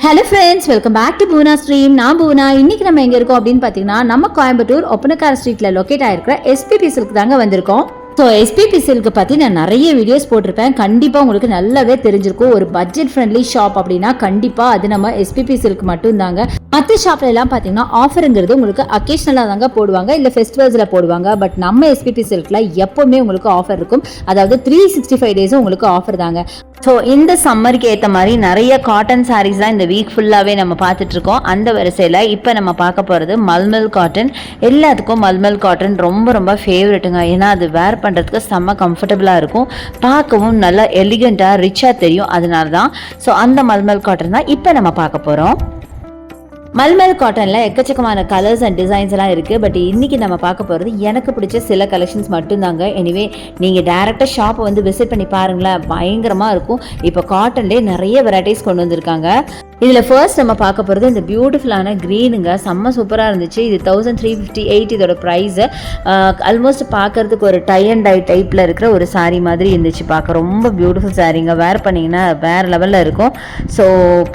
Hello friends welcome back to Poona stream நான் பூனா இன்னைக்கு நம்ம எங்க இருக்கோம் அப்படின்னு பார்த்தீங்கன்னா நம்ம கோயம்புத்தூர் ஒப்பனக்கார ஸ்ட்ரீட்ல லொக்கேட் ஆயிருக்கிற எஸ்பிபி சில்க் தாங்க வந்திருக்கோம். ஸோ எஸ்பிபி சில்க்கு பற்றி நான் நிறைய வீடியோஸ் போட்டிருப்பேன். கண்டிப்பாக உங்களுக்கு நல்லாவே தெரிஞ்சிருக்கும். ஒரு பட்ஜெட் ஃப்ரெண்ட்லி ஷாப் அப்படின்னா கண்டிப்பாக அது நம்ம எஸ்பிபி சில்க் மட்டும்தாங்க. மற்ற ஷாப்ல எல்லாம் பார்த்தீங்கன்னா ஆஃபருங்கிறது உங்களுக்கு அக்கேஷனலாக தாங்க போடுவாங்க. இல்லை ஃபெஸ்டிவல்ஸில் போடுவாங்க. பட் நம்ம எஸ்பிபி சில்கில் எப்போவுமே உங்களுக்கு ஆஃபர் இருக்கும். அதாவது த்ரீ சிக்ஸ்டி ஃபைவ் டேஸும் உங்களுக்கு ஆஃபர் தாங்க. ஸோ இந்த சம்மருக்கு ஏற்ற மாதிரி நிறைய காட்டன் சாரீஸ் தான் இந்த வீக் ஃபுல்லாகவே நம்ம பார்த்துட்டு இருக்கோம். அந்த வரிசையில் இப்போ நம்ம பார்க்க போகிறது மல்மல் காட்டன் எல்லாத்துக்கும் மல்மல் காட்டன் ரொம்ப ரொம்ப ஃபேவரெட்டுங்க ஏன்னா அது வேர் பண்ணுறதுக்கு செம்ம கம்ஃபர்டபுளாக இருக்கும். பார்க்கவும் நல்லா எலிகண்ட்டாக ரிச்சாக தெரியும். அதனால தான் ஸோ அந்த மல்மல் காட்டன் தான் இப்போ நம்ம பார்க்க போகிறோம் மல்மல் காட்டனில் எக்கச்சக்கமான கலர்ஸ் அண்ட் டிசைன்ஸ் எல்லாம் இருக்குது பட் இன்னைக்கு நம்ம பார்க்க போகிறது எனக்கு பிடிச்ச சில கலெக்ஷன்ஸ் மட்டும்தாங்க. எனிவே நீங்கள் டேரெக்டாக ஷாப்பை வந்து விசிட் பண்ணி பாருங்களேன். பயங்கரமாக இருக்கும். இப்போ காட்டன்லேயே நிறைய வெரைட்டிஸ் கொண்டு வந்திருக்காங்க. இதில் ஃபர்ஸ்ட் நம்ம பார்க்க போகிறது இந்த பியூட்டிஃபுல்லான க்ரீனுங்க செம்ம சூப்பராக இருந்துச்சு. இது தௌசண்ட் த்ரீ ஃபிஃப்டி எயிட் இதோட ப்ரைஸு ஆல்மோஸ்ட் பார்க்கறதுக்கு ஒரு டை அண்ட் டை டைப்பில் இருக்கிற ஒரு சாரீ மாதிரி இருந்துச்சு பார்க்க. ரொம்ப பியூட்டிஃபுல் சாரீங்க வேர் பண்ணிங்கன்னா வேறு லெவலில் இருக்கும். ஸோ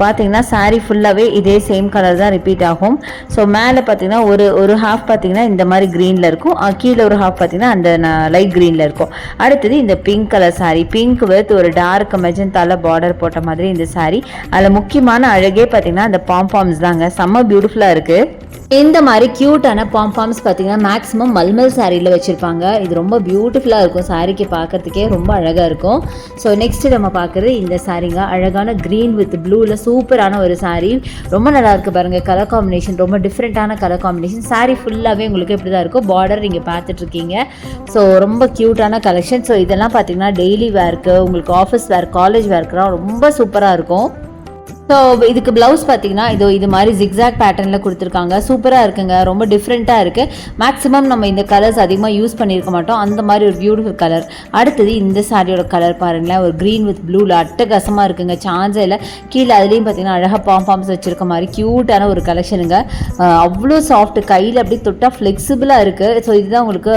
பார்த்தீங்கன்னா saree ஃபுல்லாகவே இதே சேம் கலர் தான் ரிப்பீட் ஆகும். ஸோ மேலே பார்த்தீங்கன்னா ஒரு ஒரு ஹாஃப் பார்த்தீங்கன்னா இந்த மாதிரி க்ரீனில் இருக்கும். கீழே ஒரு ஹாஃப் பார்த்தீங்கன்னா அந்த லைட் க்ரீனில் இருக்கும். அடுத்தது இந்த pink colour saree. Pink with ஒரு டார்க் மெஜந்தால பார்டர் போட்ட மாதிரி இந்த saree. அதில் முக்கியமான அழகே பார்த்தீங்கன்னா அந்த பாம்பாம்ஸ் தாங்க. செம்ம பியூட்டிஃபுல்லாக இருக்குது இந்த மாதிரி க்யூட்டான பாம்பாம்ஸ் பார்த்தீங்கன்னா மேக்ஸிமம் மல்மல் சாரியில் வச்சுருப்பாங்க. இது ரொம்ப பியூட்டிஃபுல்லாக இருக்கும் சாரிக்கு பார்க்கறதுக்கே ரொம்ப அழகாக இருக்கும். ஸோ நெக்ஸ்ட் நம்ம பார்க்குறது இந்த சாரீங்க அழகான க்ரீன் வித் ப்ளூவில் சூப்பரான ஒரு சாரி ரொம்ப நல்லாயிருக்கு பாருங்கள் கலர் காம்பினேஷன் ரொம்ப டிஃப்ரெண்ட்டான கலர் காம்பினேஷன் சாரி ஃபுல்லாகவே உங்களுக்கு இப்படி தான் இருக்கும் பார்டர் நீங்கள் பார்த்துட்ருக்கீங்க ஸோ ரொம்ப க்யூட்டான கலெக்ஷன் ஸோ இதெல்லாம் பார்த்தீங்கன்னா டெய்லி வேர்க்கு உங்களுக்கு ஆஃபீஸ் வேர் காலேஜ் வேர்க்குலாம் ரொம்ப சூப்பராக இருக்கும். ஸோ இதுக்கு ப்ளவுஸ் பார்த்தீங்கன்னா இதோ இது மாதிரி ஜிக்ஸாக் பேட்டர்னில் கொடுத்துருக்காங்க. சூப்பராக இருக்குங்க. ரொம்ப டிஃப்ரெண்ட்டாக இருக்குது மேக்ஸிமம் நம்ம இந்த கலர்ஸ் அதிகமாக யூஸ் பண்ணியிருக்க மாட்டோம். அந்த மாதிரி ஒரு பியூட்டிஃபுல் கலர் அடுத்தது இந்த சாரியோட கலர் பாருங்களேன். ஒரு க்ரீன் வித் ப்ளூவில் அட்டகாசமாக இருக்குங்க. சான்ஸே இல்லை. கீழே அதுலேயும் பார்த்தீங்கன்னா அழகாக பாம்பாம்ஸ் வச்சுருக்க மாதிரி க்யூட்டான ஒரு கலெக்ஷனுங்க அவ்வளோ சாஃப்ட் கையில் அப்படியே தொட்டால் ஃப்ளெக்சிபிளாக இருக்குது ஸோ இதுதான் உங்களுக்கு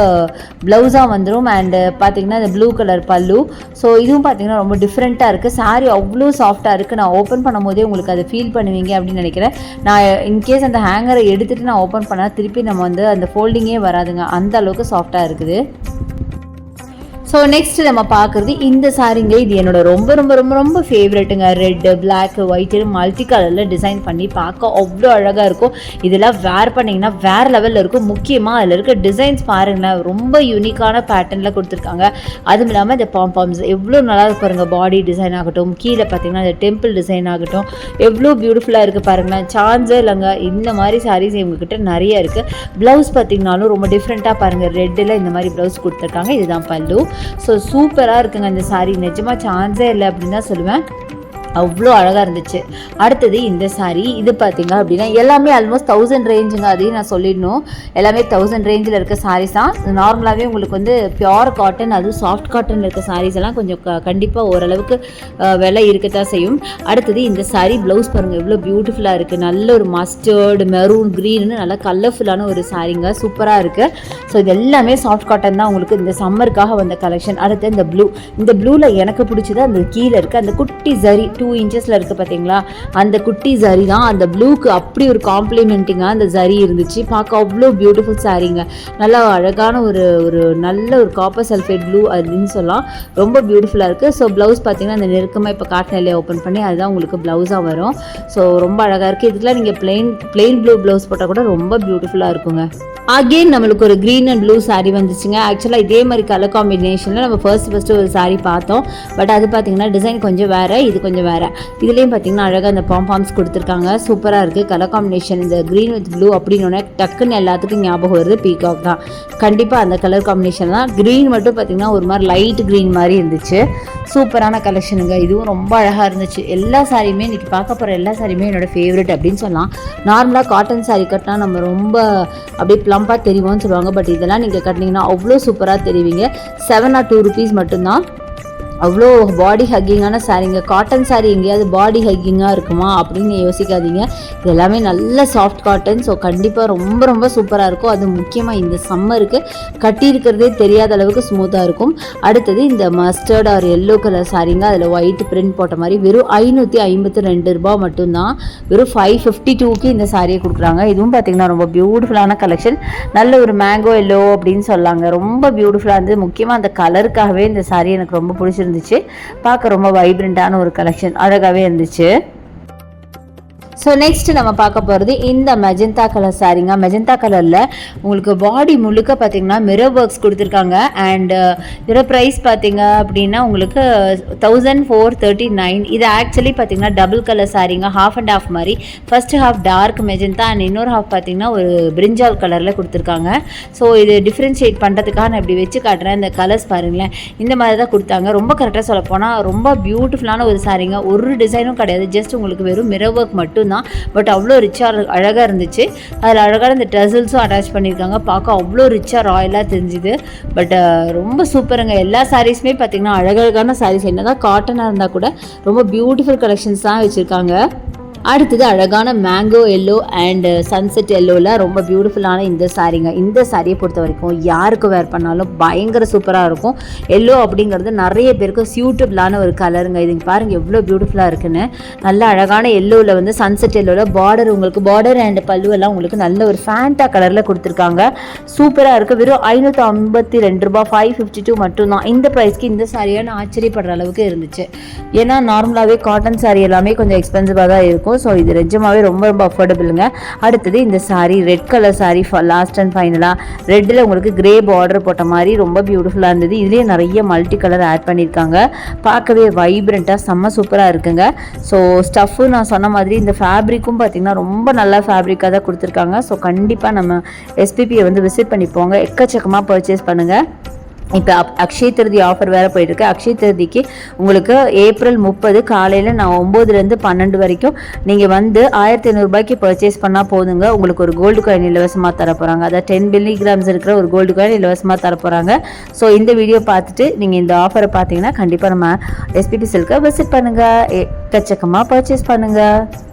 ப்ளவுஸாக வந்துடும் அண்டு பார்த்தீங்கன்னா இந்த ப்ளூ கலர் பல்லு. ஸோ இதுவும் பார்த்தீங்கன்னா ரொம்ப டிஃப்ரெண்ட்டாக இருக்குது சாரி அவ்வளோ சாஃப்ட்டாக இருக்குது நான் ஓப்பன் பண்ணும்போது உங்களுக்கு அதை ஃபீல் பண்ணுவீங்க அப்படின்னு நினைக்கிறேன். நான் இன்கேஸ் அந்த ஹேங்கரை எடுத்துகிட்டு நான் ஓப்பன் பண்ணால் திருப்பி நம்ம வந்து அந்த ஃபோல்டிங்கே வராதுங்க. அந்த அளவுக்கு சாஃப்டாக இருக்குது. ஸோ நெக்ஸ்ட் நம்ம பார்க்குறது இந்த சாரீங்க இது என்னோட ரொம்ப ரொம்ப ரொம்ப ரொம்ப ஃபேவரெட்டுங்க ரெட்டு பிளாக் ஒயிட்டு மல்டி கலரில் டிசைன் பண்ணி பார்க்க அவ்வளோ அழகாக இருக்கும். இதெல்லாம் வேர் பண்ணிங்கன்னா வேறு லெவலில் இருக்கும். முக்கியமாக அதில் இருக்க டிசைன்ஸ் பாருங்களேன். ரொம்ப யூனிக்கான பேட்டர்னில் கொடுத்துருக்காங்க. அதுவும் இல்லாமல் இந்த பாம்பாம்ஸ் எவ்வளோ நல்லா இருக்கு பாருங்க. பாடி டிசைன் ஆகட்டும் கீழே பார்த்தீங்கன்னா இந்த டெம்பிள் டிசைன் ஆகட்டும் எவ்வளோ பியூட்டிஃபுல்லாக இருக்குது பாருங்களேன். சான்ஸே இல்லைங்க. இந்த மாதிரி சாரீஸ் இவங்ககிட்ட நிறைய இருக்குது ப்ளவுஸ் பார்த்தீங்கன்னாலும் ரொம்ப டிஃப்ரெண்ட்டாக பாருங்கள் ரெட்டில் இந்த மாதிரி ப்ளவுஸ் கொடுத்துருக்காங்க. இதுதான் பல்லு. ஸோ சூப்பராக இருக்குங்க இந்த சாரி நிஜமாக சான்ஸே இல்லை அப்படின்னு தான் சொல்லுவேன். அவ்வளோ அழகாக இருந்துச்சு. அடுத்தது இந்த சாரீ இது பார்த்தீங்க அப்படின்னா எல்லாமே ஆல்மோஸ்ட் தௌசண்ட் ரேஞ்சுங்க அதையும் நான் சொல்லிடணும். எல்லாமே தௌசண்ட் ரேஞ்சில் இருக்க சாரீஸ் தான். நார்மலாகவே உங்களுக்கு வந்து பியோர் காட்டன் அதுவும் சாஃப்ட் காட்டன் இருக்க சாரீஸ் எல்லாம் கொஞ்சம் க கண்டிப்பாக ஓரளவுக்கு விலை இருக்கத்தான் செய்யும். அடுத்தது இந்த சாரீ ப்ளவுஸ் பாருங்கள் எவ்வளோ பியூட்டிஃபுல்லாக இருக்குது நல்ல ஒரு மஸ்டர்டு மெரூன் க்ரீன்னு நல்லா கலர்ஃபுல்லான ஒரு சாரீங்க சூப்பராக இருக்குது ஸோ இது எல்லாமே சாஃப்ட் காட்டன் தான் உங்களுக்கு இந்த சம்மருக்காக வந்த கலெக்ஷன் அடுத்து இந்த ப்ளூ இந்த ப்ளூவில் எனக்கு பிடிச்சது அந்த கீழே இருக்க அந்த குட்டி ஜரி டூ இன்ச்சஸில் இருக்குது பார்த்தீங்களா அந்த குட்டி ஜரி தான். அந்த ப்ளூக்கு அப்படி ஒரு காம்ப்ளிமெண்ட்டிங்காக அந்த ஜரி இருந்துச்சு. பார்க்க அவ்வளோ பியூட்டிஃபுல் சாரீங்க நல்லா அழகான ஒரு ஒரு நல்ல ஒரு காப்பர் சல்ஃபேட் ப்ளூ அப்படின்னு சொல்லலாம். ரொம்ப பியூட்டிஃபுல்லாக இருக்குது ஸோ ப்ளவுஸ் பார்த்தீங்கன்னா அந்த நெருக்கமாக இப்போ காட்டினிலே ஓப்பன் பண்ணி அதுதான் உங்களுக்கு ப்ளவுஸாக வரும். ஸோ ரொம்ப அழகாக இருக்குது இதுக்கெலாம் நீங்கள் பிளெயின் பிளெயின் ப்ளூ ப்ளவுஸ் போட்டால் கூட ரொம்ப பியூட்டிஃபுல்லாக இருக்குங்க. அகெயின் நம்மளுக்கு ஒரு க்ரீன் அண்ட் ப்ளூ சாரீ வந்துச்சுங்க. ஆக்சுவலாக இதே மாதிரி கலர் காம்பினேஷனில் நம்ம ஃபர்ஸ்ட் ஃபஸ்ட்டு ஒரு சாரீ பார்த்தோம். பட் அது பார்த்தீங்கன்னா டிசைன் கொஞ்சம் வேறு இது கொஞ்சம் வேறு. இதுலேயும் பார்த்தீங்கன்னா அழகாக அந்த பாம்பாம்ஸ் கொடுத்துருக்காங்க. சூப்பராக இருக்குது கலர் காம்பினேஷன் இந்த க்ரீன் வித் ப்ளூ அப்படின்னு டக்குன்னு எல்லாத்துக்கும் ஞாபகம் வருது. பீகாக் தான். கண்டிப்பாக அந்த கலர் காம்பினேஷன் தான். க்ரீன் மட்டும் பார்த்தீங்கன்னா ஒரு மாதிரி லைட் க்ரீன் மாதிரி இருந்துச்சு. சூப்பரான கலெக்ஷனுங்க இதுவும் ரொம்ப அழகாக இருந்துச்சு. எல்லா சாரியுமே இன்றைக்கி பார்க்க போகிற எல்லா சாரியுமே என்னோட ஃபேவரட் அப்படின்னு சொல்லலாம். நார்மலாக காட்டன் சாரி கட்டினா நம்ம ரொம்ப அப்படியே ப்ளம்பாக தெரியுமோன்னு சொல்லுவாங்க. பட் இதெல்லாம் நீங்கள் கட்டினீங்கன்னா அவ்வளோ சூப்பராக தெரிவிங்க. செவன் ஆர் டூ ருபீஸ் மட்டும்தான். அவ்வளோ பாடி ஹக்கிங்கான சாரீங்க காட்டன் சாரீ எங்கேயாவது பாடி ஹக்கிங்காக இருக்குமா அப்படின்னு யோசிக்காதீங்க. இது எல்லாமே நல்ல சாஃப்ட் காட்டன் ஸோ கண்டிப்பாக ரொம்ப ரொம்ப சூப்பராக இருக்கும். அது முக்கியமாக இந்த சம்மருக்கு கட்டியிருக்கிறதே தெரியாத அளவுக்கு ஸ்மூத்தாக இருக்கும். அடுத்தது இந்த மஸ்டர்ட் ஆர் எல்லோ கலர் சாரீங்க அதில் ஒயிட் பிரிண்ட் போட்ட மாதிரி வெறும் ஐநூற்றி ஐம்பத்தி ரெண்டு ரூபாய் மட்டும்தான். வெறும் ஃபைவ் ஃபிஃப்டி டூக்கு இந்த சாரியை கொடுக்குறாங்க. இதுவும் பார்த்தீங்கன்னா ரொம்ப பியூட்டிஃபுல்லான கலெக்ஷன் நல்ல ஒரு மேங்கோ எல்லோ அப்படின்னு சொல்லாங்க. ரொம்ப பியூட்டிஃபுல்லாக இருந்தது. முக்கியமாக அந்த கலருக்காகவே இந்த சாரி எனக்கு ரொம்ப இருந்துச்சு. பார்க்க ரொம்ப வைப்ரண்ட்டான ஒரு கலெக்ஷன் அழகாகவே இருந்துச்சு. ஸோ நெக்ஸ்ட் நம்ம பார்க்க போகிறது இந்த மெஜந்தா கலர் சாரீங்க மெஜந்தா கலரில் உங்களுக்கு பாடி முழுக்க பார்த்தீங்கன்னா மிரர் ஒர்க்ஸ் கொடுத்துருக்காங்க. அண்ட் uh, இதோட ப்ரைஸ் பார்த்தீங்க அப்படின்னா உங்களுக்கு தௌசண்ட் ஃபோர் தேர்ட்டி நைன் இது ஆக்சுவலி பார்த்தீங்கன்னா டபுள் கலர் சாரீங்க ஹாஃப் அண்ட் ஹாஃப் மாதிரி. First half dark magenta and இன்னொரு ஹாஃப் பார்த்தீங்கன்னா ஒரு பிரிஞ்சால் கலரில் கொடுத்துருக்காங்க. ஸோ இது டிஃப்ரென்ஷியேட் பண்ணுறதுக்காக நான் இப்படி வச்சு காட்டுறேன். இந்த கலர்ஸ் பாருங்களேன். இந்த மாதிரி தான் கொடுத்தாங்க. ரொம்ப கரெக்டாக சொல்ல போனால் ரொம்ப பியூட்டிஃபுல்லான ஒரு சாரீங்க ஒரு டிசைனும் கிடையாது. ஜஸ்ட் உங்களுக்கு வெறும் மிரர் ஒர்க் மட்டும் மட்டும்தான் பட் அவ்வளோ ரிச்சாக அழகாக இருந்துச்சு. அதில் அழகான இந்த டசல்ஸும் அட்டாச் பண்ணியிருக்காங்க பார்க்க அவ்வளோ ரிச்சாக ராயலாக தெரிஞ்சுது. பட் ரொம்ப சூப்பருங்க எல்லா சாரீஸுமே பார்த்திங்கன்னா அழகழகான சாரீஸ் என்ன தான் காட்டனாக இருந்தால் கூட ரொம்ப பியூட்டிஃபுல் கலெக்ஷன்ஸ் தான் வச்சுருக்காங்க. அடுத்தது அழகான மேங்கோ எல்லோ அண்ட் சன்செட் எல்லோவில் ரொம்ப பியூட்டிஃபுல்லான இந்த சாரீங்க இந்த சாரியை பொறுத்த வரைக்கும் யாருக்கு வேர் பண்ணாலும் பயங்கர சூப்பராக இருக்கும். எல்லோ அப்படிங்கிறது நிறைய பேருக்கு சியூட்டபிளான ஒரு கலருங்க இது பாருங்கள் எவ்வளோ பியூட்டிஃபுல்லாக இருக்குன்னு. நல்ல அழகான எல்லோவில் வந்து சன்செட் எல்லோவில் பார்டர் உங்களுக்கு பார்டர் அண்ட் பல்லு எல்லாம் உங்களுக்கு நல்ல ஒரு ஃபேண்டா கலரில் கொடுத்துருக்காங்க. சூப்பராக இருக்குது வெறும் ஐநூற்றி ஐம்பத்தி ரெண்டு ரூபா ஃபைவ் ஃபிஃப்டி டூ மட்டும்தான். இந்த ப்ரைஸ்க்கு இந்த சாரியை நான் ஆச்சரியப்படுற அளவுக்கு இருந்துச்சு. ஏன்னா நார்மலாகவே காட்டன் சாரி எல்லாமே கொஞ்சம் எக்ஸ்பென்சிவாக தான் இருக்கும். ஸோ இது நிஜமாகவே ரொம்ப ரொம்ப அஃபோர்டபுளுங்க அடுத்தது இந்த sari red colour sari last and ஃபைனலாக ரெட்டில் உங்களுக்கு கிரே பார்டர் போட்ட மாதிரி ரொம்ப பியூட்டிஃபுல்லாக இருந்தது. இதுலேயே நிறைய மல்டி கலர் ஆட் பண்ணியிருக்காங்க பார்க்கவே வைப்ரண்ட்டாக செம்ம சூப்பராக இருக்குங்க. ஸோ ஸ்டஃப்பு நான் சொன்ன மாதிரி இந்த ஃபேப்ரிக்கும் பார்த்தீங்கன்னா ரொம்ப நல்ல ஃபேப்ரிக்காக தான் கொடுத்துருக்காங்க. ஸோ கண்டிப்பாக நம்ம எஸ்பிபியை வந்து விசிட் பண்ணி போங்க. எக்கச்சக்கமாக பர்ச்சேஸ் பண்ணுங்கள் இப்போ அப் அக்ஷய திருதி ஆஃபர் வேறு போயிட்டுருக்கு. அக்ஷய திருதிக்கு உங்களுக்கு ஏப்ரல் முப்பது காலையில் நான் ஒம்போதுலேருந்து பன்னெண்டு வரைக்கும் நீங்கள் வந்து ஆயிரத்தி ஐநூறுரூபாய்க்கு பர்ச்சேஸ் பண்ணால் போதுங்க. உங்களுக்கு ஒரு கோல்டு காயின் இலவசமாக தர போகிறாங்க அதாவது டென் மில்லிகிராம்ஸ் இருக்கிற ஒரு கோல்டு காயின் இலவசமாக தர போகிறாங்க ஸோ இந்த வீடியோ பார்த்துட்டு நீங்கள் இந்த ஆஃபரை பார்த்தீங்கன்னா கண்டிப்பாக நம்ம எஸ்பிபி சில்கை விசிட் பண்ணுங்கள் எக்கச்சக்கமாக பர்ச்சேஸ் பண்ணுங்கள்